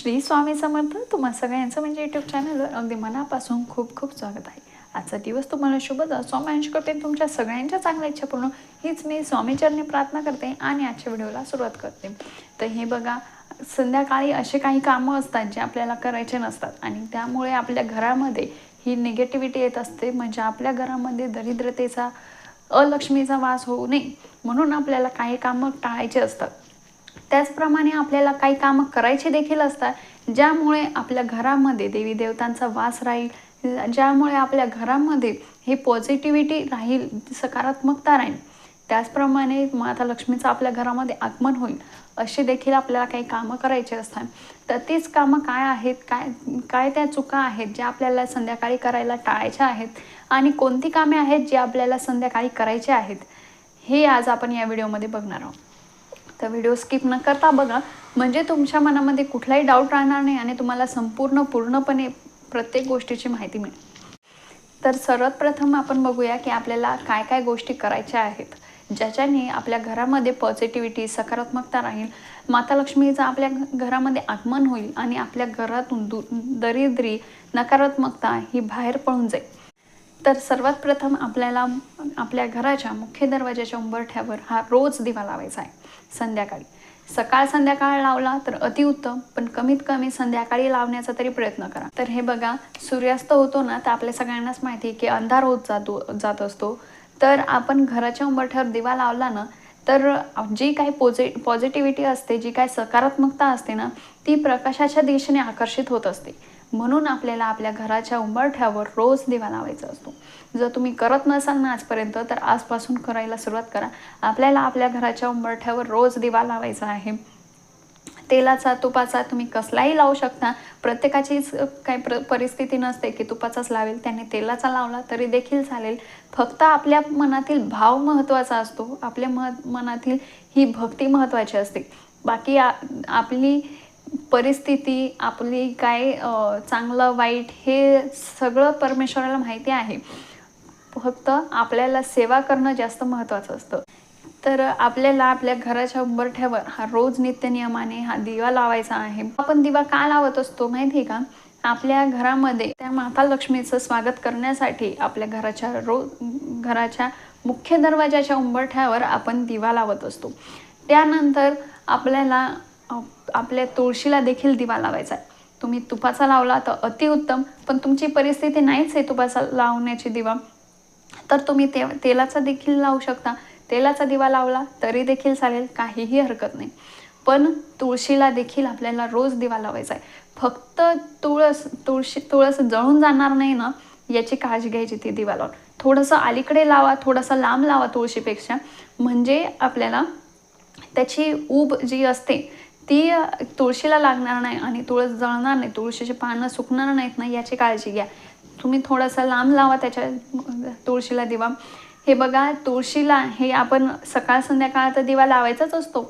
श्री स्वामी समर्थ तुम्हा सगळ्यांचं म्हणजे यूट्यूब चॅनलवर अगदी मनापासून खूप खूप स्वागत आहे. आजचा दिवस तुम्हाला शुभ जा स्वामी करते तुमच्या सगळ्यांच्या चांगल्या इच्छा पूर्ण हीच मी स्वामीचरणी प्रार्थना करते आणि आजच्या व्हिडिओला सुरुवात करते. तर हे बघा संध्याकाळी असे काही कामं असतात जे आपल्याला करायचे नसतात आणि त्यामुळे आपल्या घरामध्ये ही निगेटिव्हिटी येत असते. म्हणजे आपल्या घरामध्ये दरिद्रतेचा अलक्ष्मीचा वास होऊ नये. म्हणून आपल्याला काही कामं टाळायचे असतात. त्याचप्रमाणे आपल्याला काही कामं करायचे देखील असतात ज्यामुळे आपल्या घरामध्ये देवी देवतांचा वास राहील ज्यामुळे आपल्या घरामध्ये हे पॉझिटिव्हिटी राहील सकारात्मकता राहील. त्याचप्रमाणे माता लक्ष्मीचं आपल्या घरामध्ये आगमन होईल अशी देखील आपल्याला काही कामं करायची असतात. तर तीच कामं काय आहेत काय काय त्या चुका आहेत ज्या आपल्याला संध्याकाळी करायला टाळायच्या आहेत आणि कोणती कामे आहेत जी आपल्याला संध्याकाळी करायची आहेत हे आज आपण या व्हिडिओमध्ये बघणार आहोत. तर व्हिडिओ स्किप न करता बघा. म्हणजे तुमच्या मनामध्ये कुठलाही डाऊट राहणार नाही आणि तुम्हाला संपूर्ण पूर्णपणे प्रत्येक गोष्टीची माहिती मिळेल. तर सर्वात प्रथम आपण बघूया की आपल्याला काय काय गोष्टी करायच्या आहेत ज्याच्याने आपल्या घरामध्ये पॉझिटिव्हिटी सकारात्मकता राहील. माता लक्ष्मीचं आपल्या घरामध्ये आगमन होईल आणि आपल्या घरातून दु दरिद्री नकारात्मकता ही बाहेर पळून जाईल. तर सर्वात प्रथम आपल्याला आपल्या घराच्या मुख्य दरवाजाच्या उंबरठ्यावर हा रोज दिवा लावायचा आहे संध्याकाळी. सकाळ संध्याकाळ लावला तर अतिउत्तम पण कमीत कमी संध्याकाळी लावण्याचा तरी प्रयत्न करा. तर हे बघा सूर्यास्त होतो ना तर आपल्या सगळ्यांनाच माहिती आहे की अंधार होत जातो जात असतो. तर आपण घराच्या उंबरठ्यावर दिवा लावला ना तर जी काही पॉझि पॉझिटिव्हिटी असते जी काही सकारात्मकता असते ना ती प्रकाशाच्या दिशेने आकर्षित होत असते. म्हणून आपल्याला आपल्या घराच्या उंबरठ्यावर रोज दिवा लावायचा असतो. जर तुम्ही करत नसाल ना आजपर्यंत तर आजपासून करायला सुरुवात करा. आपल्याला आपल्या घराच्या उंबरठ्यावर रोज दिवा लावायचा आहे. तेलाचा तुपाचा तुम्ही कसलाही लावू शकता. प्रत्येकाचीच काही प्र परिस्थिती नसते की तुपाचाच लावेल त्याने तेलाचा लावला तरी देखील चालेल. फक्त आपल्या मनातील भाव महत्त्वाचा असतो. आपल्या म मनातील ही भक्ती महत्त्वाची असते. बाकी आपली परिस्थिती आपली काय चांगलं वाईट हे सगळं परमेश्वराला माहिती आहे. फक्त आपल्याला सेवा करणं जास्त महत्त्वाचं असतं. तर आपल्याला आपल्या घराच्या उंबरठ्यावर हा रोज नित्यनियमाने हा दिवा लावायचा आहे. आपण दिवा का लावत असतो माहिती आहे का? आपल्या घरामध्ये त्या माता लक्ष्मीचं स्वागत करण्यासाठी आपल्या घराच्या रोज घराच्या मुख्य दरवाजाच्या उंबरठ्यावर आपण दिवा लावत असतो. त्यानंतर आपल्याला आपल्या तुळशीला देखील दिवा लावायचा आहे. तुम्ही तुपाचा लावला तर अतिउत्तम पण तुमची परिस्थिती नाहीच आहे तुपाचा लावण्याची दिवा. तर तुम्ही ते तेलाचा देखील लावू शकता. तेलाचा दिवा लावला तरी देखील चालेल काहीही हरकत नाही. पण तुळशीला देखील आपल्याला रोज दिवा लावायचा आहे. फक्त तुळस तुळशी तुळस जळून जाणार नाही ना याची काळजी घ्यायची ती दिवा लावून. थोडंसं अलीकडे लावा थोडंसं लांब लावा तुळशीपेक्षा. म्हणजे आपल्याला त्याची ऊब जी असते ती तुळशीला लागणार नाही आणि तुळस जळणार नाही तुळशीचे पानं सुकणार नाहीत ना याची काळजी घ्या. तुम्ही थोडासा लांब लावा त्याच्या तुळशीला दिवा. हे बघा तुळशीला हे आपण सकाळ संध्याकाळ तर दिवा लावायचाच असतो.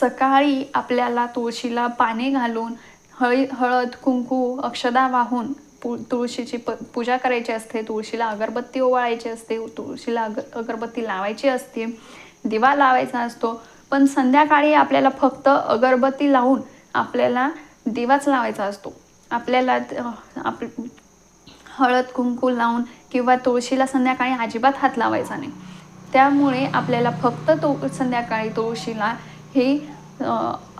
सकाळी आपल्याला तुळशीला पाने घालून हळी हळद कुंकू अक्षदा वाहून पु तुळशीची प पूजा करायची असते. तुळशीला अगरबत्ती ओवाळायची असते. तुळशीला अग अगरबत्ती लावायची असते. दिवा लावायचा असतो. पण संध्याकाळी आपल्याला फक्त अगरबत्ती लावून आपल्याला दिवाच लावायचा असतो. आपल्याला आप हळद कुंकू लावून किंवा तुळशीला संध्याकाळी अजिबात हात लावायचा नाही. त्यामुळे आपल्याला फक्त तो संध्याकाळी तुळशीला ही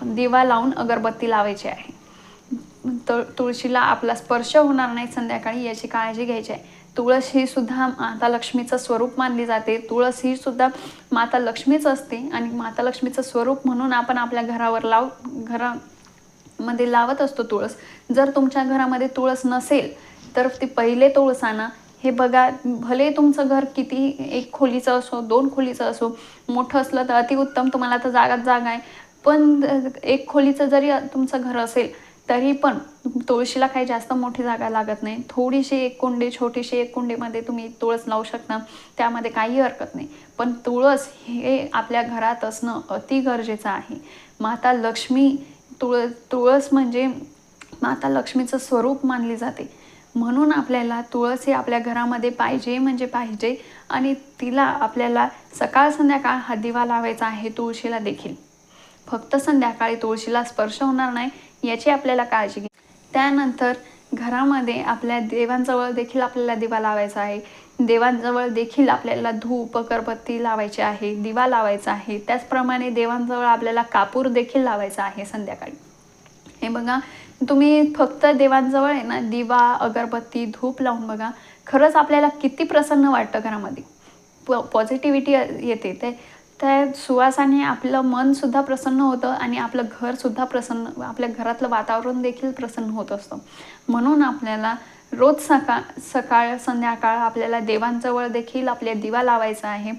दिवा लावून अगरबत्ती लावायची आहे. तर तुळशीला आपला स्पर्श होणार नाही संध्याकाळी याची काळजी घ्यायची आहे. तुळस ही सुद्धा माता लक्ष्मीचं स्वरूप मानली जाते. तुळस ही सुद्धा माता लक्ष्मीच असते आणि माता लक्ष्मीचं स्वरूप म्हणून आपण आपल्या घरावर लाव घरामध्ये लावत असतो तुळस. जर तुमच्या घरामध्ये तुळस नसेल तर ती पहिले तुळसाना हे बघा भले तुमचं घर किती एक खोलीचं असो दोन खोलीचं असो मोठं असलं तर अतिउत्तम तुम्हाला तर जागात जागा आहे. पण एक खोलीचं जरी तुमचं घर असेल तरी पण तुळशीला काही जास्त मोठी जागा लागत नाही. थोडीशी एक कुंडी छोटीशी एक कुंडीमध्ये तुम्ही तुळस लावू शकता. त्यामध्ये काही हरकत नाही. पण तुळस हे आपल्या घरात असणं अति गरजेचं आहे. माता लक्ष्मी तुळ तुळस म्हणजे माता लक्ष्मीचं स्वरूप मानली जाते. म्हणून आपल्याला तुळस ही आपल्या घरामध्ये पाहिजे म्हणजे पाहिजे आणि तिला आपल्याला सकाळ संध्याकाळ हा दिवा लावायचा आहे तुळशीला देखील. फक्त संध्याकाळी तुळशीला स्पर्श होणार नाही याची आपल्याला काळजी घ्या. त्यानंतर घरामध्ये आपल्या देवांजवळ देखील आपल्याला दिवा लावायचा आहे. देवांजवळ देखील आपल्याला धूप अगरबत्ती लावायची आहे दिवा लावायचा आहे. त्याचप्रमाणे देवांजवळ आपल्याला कापूर देखील लावायचा आहे संध्याकाळी. हे बघा तुम्ही फक्त देवांजवळ आहे ना दिवा अगरबत्ती धूप लावून बघा. खरंच आपल्याला किती प्रसन्न वाटतं घरामध्ये. पॉझिटिव्हिटी येते ते. त्या सुवासाने आपलं मनसुद्धा प्रसन्न होतं आणि आपलं घरसुद्धा प्रसन्न आपल्या घरातलं वातावरण देखील प्रसन्न होत असतं. म्हणून आपल्याला रोज सका सकाळ संध्याकाळ आपल्याला देवांजवळ देखील आपल्या दिवा लावायचा आहे.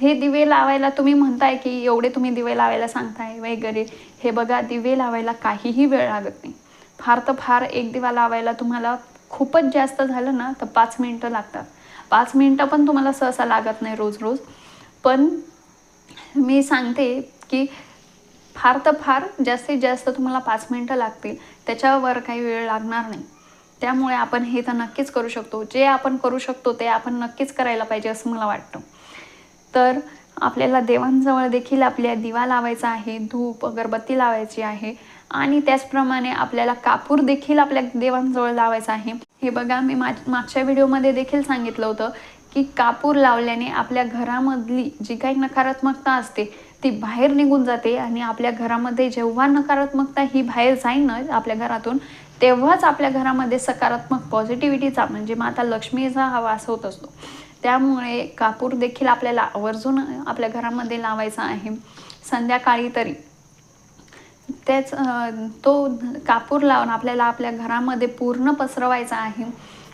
हे दिवे लावायला तुम्ही म्हणताय की एवढे तुम्ही दिवे लावायला सांगताय वगैरे. हे बघा दिवे लावायला काहीही वेळ लागत नाही. फार तर फार एक दिवा लावायला तुम्हाला खूपच जास्त झालं ना तर पाच मिनटं लागतात. पाच मिनटं पण तुम्हाला सहसा लागत नाही रोज रोज. पण मी सांगते की फार तर फार जास्तीत जास्त तुम्हाला पाच मिनटं लागतील. त्याच्यावर काही वेळ लागणार नाही. त्यामुळे आपण हे तर नक्कीच करू शकतो. जे आपण करू शकतो ते आपण नक्कीच करायला पाहिजे असं मला वाटतं. तर आपल्याला देवांजवळ देखील आपल्या दिवा लावायचा आहे धूप अगरबत्ती लावायची आहे आणि त्याचप्रमाणे आपल्याला कापूर देखील आपल्या देवांजवळ लावायचा आहे. हे बघा मी मा मागच्या व्हिडिओमध्ये देखील सांगितलं होतं की कापूर लावल्याने आपल्या घरामधली जी काही नकारात्मकता असते ती बाहेर निघून जाते आणि आपल्या घरामध्ये जेव्हा नकारात्मकता ही बाहेर जाईल ना आपल्या घरातून तेव्हाच आपल्या घरामध्ये सकारात्मक पॉझिटिव्हिटीचा म्हणजे माता लक्ष्मीचा हा वास होत असतो. त्यामुळे कापूर देखील आपल्याला आवर्जून आपल्या घरामध्ये लावायचा आहे. संध्याकाळी तरी. त्याच तो कापूर लावून आपल्याला आपल्या घरामध्ये पूर्ण पसरवायचा आहे.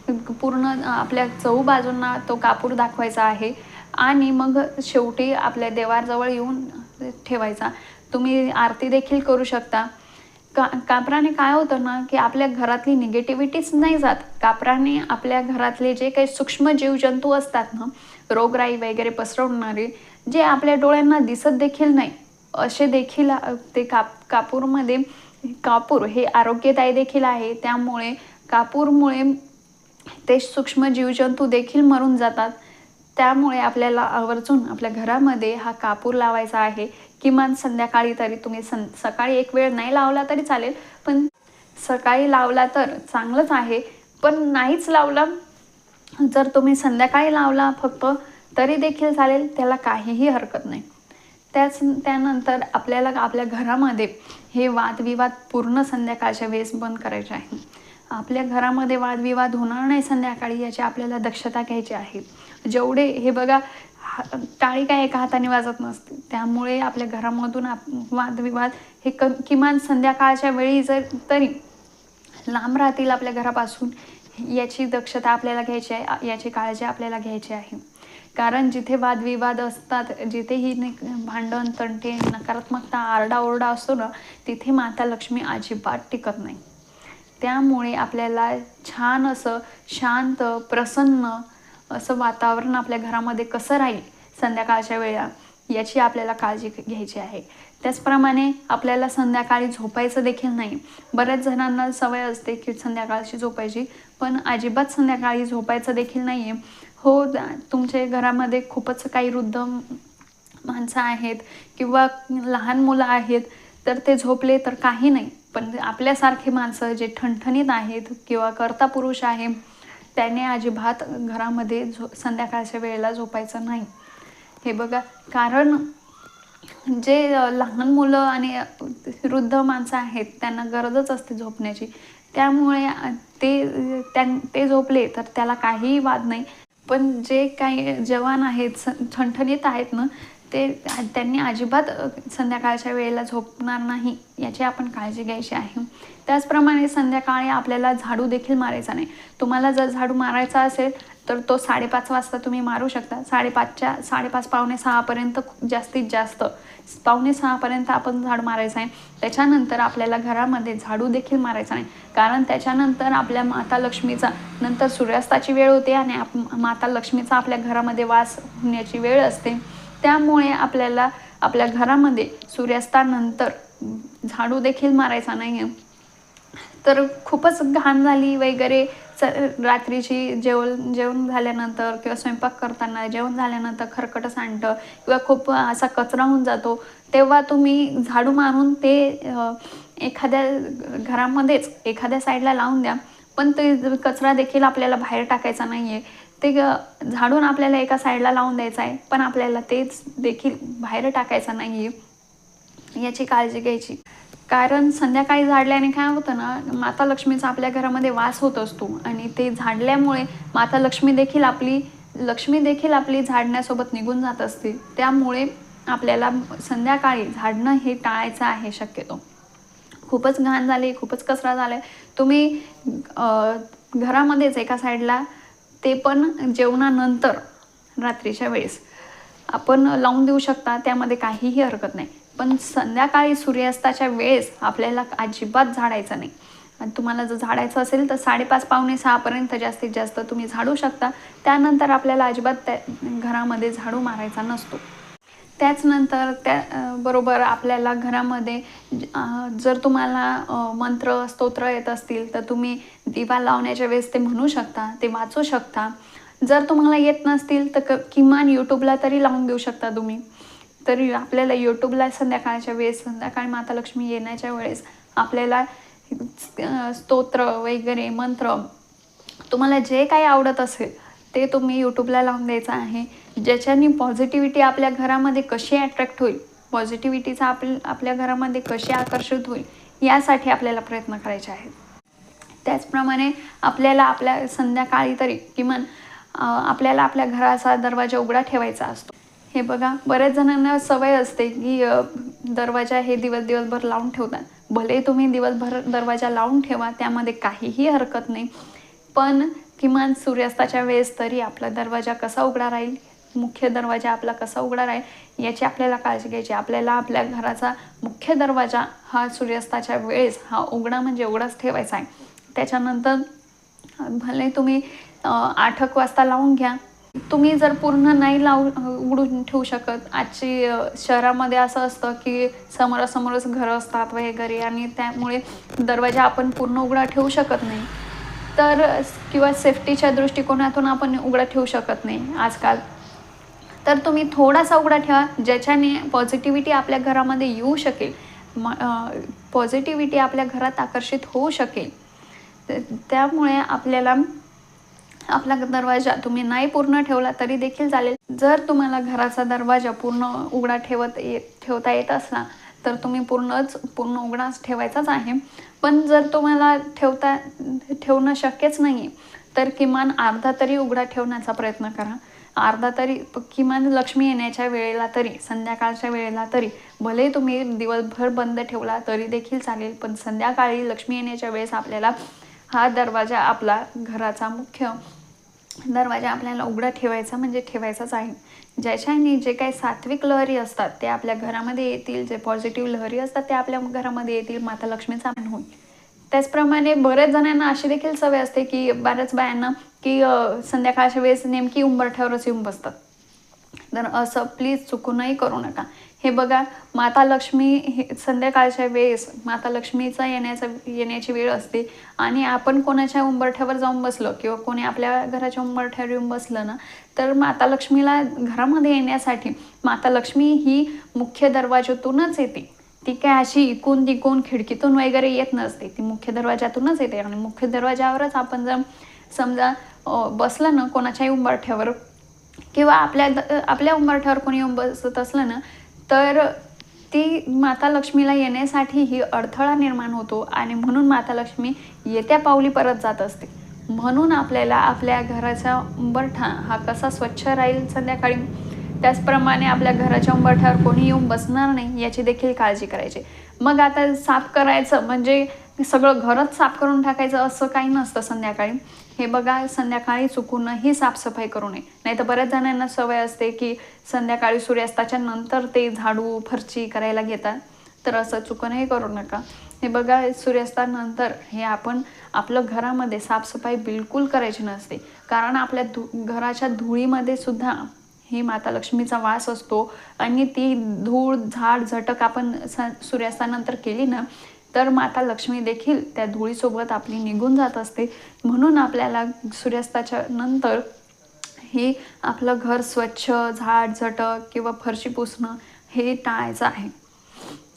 पूर्ण आपल्या चहू बाजूंना तो कापूर दाखवायचा आहे. आणि मग शेवटी आपल्या देवाजवळ येऊन ठेवायचा. तुम्ही आरती देखील करू शकता. का कापराने काय होतं ना की आपल्या घरातली निगेटिव्हिटीच नाही जात. कापराने आपल्या घरातले जे काही सूक्ष्म जीवजंतू असतात ना रोगराई वगैरे पसरवणारे जे आपल्या डोळ्यांना दिसत देखील नाही. असे देखील ते काप कापूरमध्ये कापूर हे आरोग्यदायी देखील आहे. त्यामुळे कापूरमुळे ते सूक्ष्म जीवजंतू देखील मरून जातात. त्यामुळे आपल्याला आवर्जून आपल्या घरामध्ये हा कापूर लावायचा आहे. किमान संध्याकाळी तरी तुम्ही सं सकाळी एक वेळ नाही लावला तरी चालेल. पण सकाळी लावला तर चांगलंच आहे. पण नाहीच लावला जर तुम्ही संध्याकाळी लावला फक्त तरी देखील चालेल. त्याला काहीही हरकत नाही. त्याच त्यानंतर आपल्याला आपल्या घरामध्ये हे वादविवाद पूर्ण संध्याकाळच्या वेळेस बंद करायचे आहे. आपल्या घरामध्ये वादविवाद होणार नाही संध्याकाळी याची आपल्याला दक्षता घ्यायची आहे. जेवढे हे बघा टाळी काय एका हाताने वाजत नसते. त्यामुळे आपल्या घरामधून आप वादविवाद हे क किमान संध्याकाळच्या वेळी जर तरी लांब राहतील आपल्या घरापासून याची दक्षता आपल्याला घ्यायची आहे याची काळजी आपल्याला घ्यायची आहे. कारण जिथे वादविवाद असतात जिथेही भांडण तंटे नकारात्मकता आरडाओरडा असतो ना तिथे माता लक्ष्मी अजिबात टिकत नाही. त्यामुळे आपल्याला छान असं शांत प्रसन्न असं वातावरण आपल्या घरामध्ये कसं राहील संध्याकाळच्या वेळा याची आपल्याला काळजी घ्यायची आहे. त्याचप्रमाणे आपल्याला संध्याकाळी झोपायचं देखील नाही. बऱ्याच जणांना सवय असते की संध्याकाळची झोपायची पण अजिबात संध्याकाळी झोपायचं देखील नाही आहे हो तुमचे घरामध्ये खूपच काही वृद्ध माणसं आहेत किंवा लहान मुलं आहेत तर ते झोपले तर काही नाही. पण आपल्यासारखे माणसं जे ठणठणीत आहेत किंवा कर्ता पुरुष आहे त्याने अजिबात घरामध्ये झो संध्याकाळच्या वेळेला झोपायचं नाही. हे बघा कारण जे लहान मुलं आणि वृद्ध माणसं आहेत त्यांना गरजच असते झोपण्याची. त्यामुळे ते त्यां ते झोपले तर त्याला काहीही वाद नाही. पण जे काही जवान आहेत ठणठणीत आहेत ना ते त्यांनी अजिबात संध्याकाळच्या वेळेला झोपणार नाही याची आपण काळजी घ्यायची आहे. त्याचप्रमाणे संध्याकाळी आपल्याला झाडू देखील मारायचा नाही. तुम्हाला जर झाडू मारायचा असेल तर तो साडेपाच वाजता तुम्ही मारू शकता. साडेपाचच्या साडेपाच पावणे सहापर्यंत जास्तीत जास्त पावणे सहापर्यंत आपण झाडू मारायचं आहे. त्याच्यानंतर आपल्याला घरामध्ये झाडू देखील मारायचा नाही. कारण त्याच्यानंतर आपल्या माता लक्ष्मीचा नंतर सूर्यास्ताची वेळ होते आणि आप माता लक्ष्मीचा आपल्या घरामध्ये वास होण्याची वेळ असते. त्यामुळे आपल्याला आपल्या घरामध्ये सूर्यास्तानंतर झाडू देखील मारायचा नाही आहे तर खूपच घाण झाली वगैरे. स रात्रीची जेवण जेवण झाल्यानंतर किंवा स्वयंपाक करताना जेवण झाल्यानंतर खरकटं सांडतं किंवा खूप असा कचरा होऊन जातो तेव्हा तुम्ही झाडू मारून ते एखाद्या घरामध्येच एखाद्या साईडला लावून द्या. पण ते कचरा देखील आपल्याला बाहेर टाकायचा नाही आहे ते ग- झाडून आपल्याला एका साईडला लावून द्यायचं आहे पण आपल्याला तेच देखील बाहेर टाकायचं नाही आहे याची काळजी घ्यायची. कारण संध्याकाळी झाडल्याने काय होतं ना माता लक्ष्मीचा आपल्या घरामध्ये वास होत असतो आणि ते झाडल्यामुळे माता लक्ष्मी देखील आपली लक्ष्मी देखील आपली झाडण्यासोबत निघून जात असते. त्यामुळे आपल्याला संध्याकाळी झाडणं हे टाळायचं आहे शक्यतो. खूपच घाण झाली खूपच कचरा झाला तुम्ही घरामध्येच एका साईडला ते पण जेवणानंतर रात्रीच्या वेळेस. आपण लावून देऊ शकता त्यामध्ये काहीही हरकत नाही. पण संध्याकाळी सूर्यास्ताच्या वेळेस आपल्याला अजिबात झाडायचं नाही. आणि तुम्हाला जर झाडायचं असेल तर साडेपाच पावणे सहापर्यंत जास्तीत जास्त तुम्ही झाडू शकता. त्यानंतर आपल्याला अजिबात त्या घरामध्ये झाडू मारायचा नसतो. त्याचनंतर त्या बरोबर आपल्याला घरामध्ये जर तुम्हाला मंत्र स्तोत्र येत असतील तर तुम्ही दिवा लावण्याच्या वेळेस ते म्हणू शकता ते वाचू शकता. जर तुम्हाला येत नसतील तर क किमान यूट्यूबला तरी लावून देऊ शकता तुम्ही. तरी आपल्याला यूट्यूबला संध्याकाळच्या वेळेस संध्याकाळी माता लक्ष्मी येण्याच्या वेळेस आपल्याला स्तोत्र वगैरे मंत्र तुम्हाला जे काही आवडत असेल ते तुम्ही यूट्यूबला लावून द्यायचं आहे. ज्याच्यानी पॉझिटिव्हिटी आपल्या घरामध्ये कशी अट्रॅक्ट होईल पॉझिटिव्हिटीचा आप आपल्या घरामध्ये कशी आकर्षित होईल यासाठी आपल्याला प्रयत्न करायचे आहेत. त्याचप्रमाणे आपल्याला आपल्या संध्याकाळी तरी किमान आपल्याला आपल्या घराचा दरवाजा उघडा ठेवायचा असतो. हे बघा बऱ्याच जणांना सवय असते की दरवाजा हे दिवस दिवसभर लावून ठेवतात. भले तुम्ही दिवसभर दरवाजा लावून ठेवा त्यामध्ये काहीही हरकत नाही. पण किमान सूर्यास्ताच्या वेळेस तरी आपला दरवाजा कसा उघडा राहील मुख्य दरवाजा आपला कसा उघडा राहील याची आपल्याला काळजी घ्यायची आपल्याला आपल्या घराचा मुख्य दरवाजा हा सूर्यास्ताच्या वेळेस हा उघडा म्हणजे उघडाच ठेवायचा आहे. त्याच्यानंतर भले तुम्ही आठक आठ एक वाजता लावून घ्या. तुम्ही जर पूर्ण नाही लावू उघडून ठेवू शकत आजची शहरामध्ये असं असतं की समोरासमोरच घरं असतात वगैरे आणि त्यामुळे दरवाजा आपण पूर्ण उघडा ठेवू शकत नाही. तर किंवा सेफ्टीच्या दृष्टिकोनातून आपण उघडा ठेवू शकत नाही. आजकाल तर तुम्ही थोडासा उघडा ठेवा ज्याच्याने पॉझिटिव्हिटी आपल्या घरामध्ये येऊ शकेल. म पॉझिटिव्हिटी आपल्या घरात आकर्षित होऊ शकेल. त्यामुळे आपल्याला आपला दरवाजा तुम्ही नाही पूर्ण ठेवला तरी देखील चालेल. जर तुम्हाला घराचा दरवाजा पूर्ण उघडा ठेवत येत ठेवता येत असला तर तुम्ही पूर्णच पूर्ण उघडाच ठेवायचाच आहे. पण जर तुम्हाला ठेवता ठेवणं शक्यच नाही तर किमान अर्धा तरी उघडा ठेवण्याचा प्रयत्न करा. अर्धा तरी किमान लक्ष्मी येण्याच्या वेळेला तरी संध्याकाळच्या वेळेला तरी भले तुम्ही दिवसभर बंद ठेवला तरी देखील चालेल पण संध्याकाळी लक्ष्मी येण्याच्या वेळेस आपल्याला हा दरवाजा आपला घराचा मुख्य दरवाजा आपल्याला उघडा ठेवायचा म्हणजे ठेवायचाच आहे. ज्याच्याने जे काही सात्विक लहरी असतात ते आपल्या घरामध्ये येतील जे पॉझिटिव्ह लहरी असतात ते आपल्या घरामध्ये येतील माता लक्ष्मीचा मान होईल. त्याचप्रमाणे बऱ्याच जणांना अशी देखील सवय असते की बऱ्याच बायांना की संध्याकाळच्या वेळेस नेमकी उंबरठ्यावरच येऊन बसतात. तर असं प्लीज चुकूनही करू नका. हे बघा माता लक्ष्मी हे संध्याकाळच्या वेळेस माता लक्ष्मीचा येण्याचा येण्याची वेळ असते आणि आपण कोणाच्या उंबरठ्यावर जाऊन बसलो किंवा कोणी आपल्या घराच्या उंबरठ्यावर येऊन बसलं ना तर माता लक्ष्मीला घरामध्ये येण्यासाठी माता लक्ष्मी ही मुख्य दरवाज्यातूनच येते. ती काय अशी इकून तिकून खिडकीतून वगैरे येत नसते. ती मुख्य दरवाजातूनच येते. आणि मुख्य दरवाजावरच आपण जर समजा बसलं ना कोणाच्याही उंबरठ्यावर किंवा आपल्या द- आपल्या उंबरठ्यावर कोणी येऊन बसत असलं ना तर ती माता लक्ष्मीला येण्यासाठी ही अडथळा निर्माण होतो आणि म्हणून माता लक्ष्मी येत्या पावली परत जात असते. म्हणून आपल्याला आपल्या घराचा उंबरठा हा कसा स्वच्छ राहील संध्याकाळी? त्याचप्रमाणे आपल्या घराच्या उंबरठ्यावर कोणी येऊन बसणार नाही याची देखील काळजी करायची. मग आता साफ करायचं म्हणजे सगळं घरच साफ करून टाकायचं असं काही नसतं संध्याकाळी. हे बघा संध्याकाळी चुकूनही साफसफाई करू नये. नाही तर बऱ्याच जणांना सवय असते की संध्याकाळी सूर्यास्ताच्या नंतर ते झाडू फरची करायला घेतात. तर असं चुकूनही करू नका. हे बघा सूर्यास्तानंतर हे आपण आपलं घरामध्ये साफसफाई बिलकुल करायची नसते. कारण आपल्या धु घराच्या धुळीमध्ये सुद्धा ही माता लक्ष्मीचा वास असतो आणि ती धूळ झाड झटक आपण स सूर्यास्तानंतर केली ना तर माता लक्ष्मी देखील त्या धुळीसोबत आपली निघून जात असते. म्हणून आपल्याला सूर्यास्ताच्या नंतर हे आपलं घर स्वच्छ झाड झटक किंवा फरशी पुसणं हे टाळायचं आहे.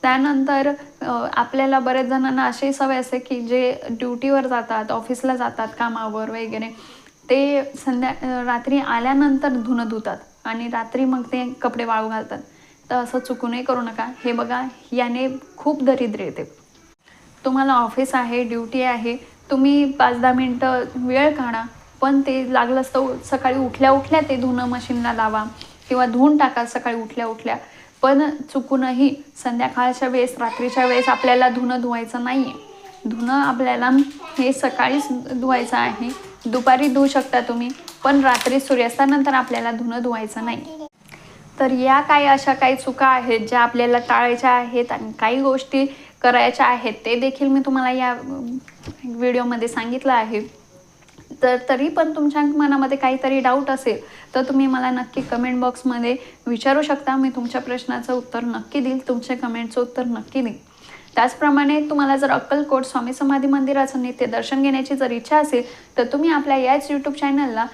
त्यानंतर आपल्याला बऱ्याच जणांना अशी सवय असते की जे ड्युटीवर जातात ऑफिसला जातात कामावर वगैरे ते संध्या रात्री आल्यानंतर धुणं धुतात. आणि रात्री मग ते कपडे वाळू घालतात. तर असं चुकूनही करू नका. हे बघा याने खूप दरिद्र येते. तुम्हाला ऑफिस आहे ड्युटी आहे तुम्ही पाच दहा मिनटं वेळ काढा पण ते लागलंच तर सकाळी उठल्या उठल्या ते धुणं मशीनला लावा किंवा धुवून टाका सकाळी उठल्या उठल्या. पण चुकूनही संध्याकाळच्या वेळेस रात्रीच्या वेळेस आपल्याला धुणं धुवायचं नाही आहे धुणं आपल्याला हे सकाळीच धुवायचं आहे. दुपारी धुवू शकता तुम्ही. पण रात्री सूर्यास्तानंतर आपल्याला धुणं धुवायचं नाही. तर या काही अशा काही चुका आहेत ज्या आपल्याला टाळायच्या आहेत आणि काही गोष्टी करायच्या आहेत ते देखील मी तुम्हाला या व्हिडिओमध्ये सांगितलं आहे. तर तरी पण तुमच्या मनामध्ये काहीतरी डाऊट असेल तर तुम्ही मला नक्की कमेंट बॉक्समध्ये विचारू शकता. मी तुमच्या प्रश्नाचं उत्तर नक्की देईल तुमच्या कमेंटचं उत्तर नक्की देईल त्याचप्रमाणे तुम्हाला जर अक्कलकोट स्वामी समाधी मंदिराचं नित्य दर्शन घेण्याची जर इच्छा असेल तर तुम्ही आपल्या याच यूट्यूब चॅनलला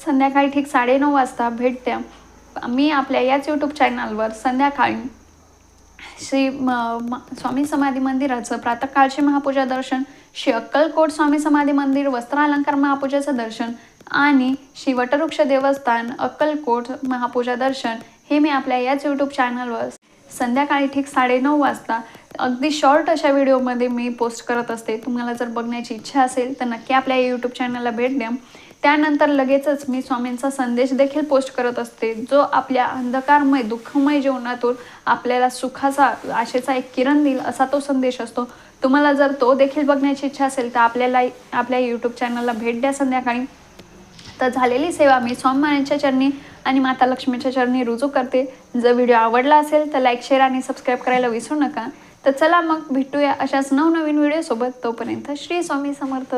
संध्याकाळी ठीक साडेनऊ वाजता भेट द्या मी आपल्या याच यूट्यूब चॅनलवर संध्याकाळी श्री म, म, स्वामी समाधी मंदिराचं प्रातःकाळचे महापूजा दर्शन श्री अक्कलकोट स्वामी समाधी मंदिर वस्त्रालंकार महापूजाचं दर्शन आणि श्री वटवृक्ष देवस्थान अक्कलकोट महापूजा दर्शन हे मी आपल्या याच यूट्यूब चॅनलवर संध्याकाळी ठीक साडेनऊ वाजता. अगदी शॉर्ट अशा व्हिडिओमध्ये मी पोस्ट करत असते. तुम्हाला जर बघण्याची इच्छा असेल तर नक्की आपल्या यूट्यूब चॅनलला भेट द्या. त्यानंतर लगेचच मी स्वामींचा संदेश देखील पोस्ट करत असते. जो आपल्या अंधकारमय दुःखमय जीवनातून आपल्याला सुखाचा आशेचा एक किरण देईल असा तो संदेश असतो. तुम्हाला जर तो देखील बघण्याची इच्छा असेल तर आपल्याला आपल्या यूट्यूब चॅनलला भेट द्या संध्याकाळी. तर झालेली सेवा मी स्वामीमानांच्या चरणी आणि माता लक्ष्मीच्या चरणी रुजू करते. जर व्हिडिओ आवडला असेल तर लाईक शेअर आणि सबस्क्राईब करायला विसरू नका. तर चला मग भेटूया अशाच नवनवीन व्हिडिओसोबत. तोपर्यंत श्री स्वामी समर्थ.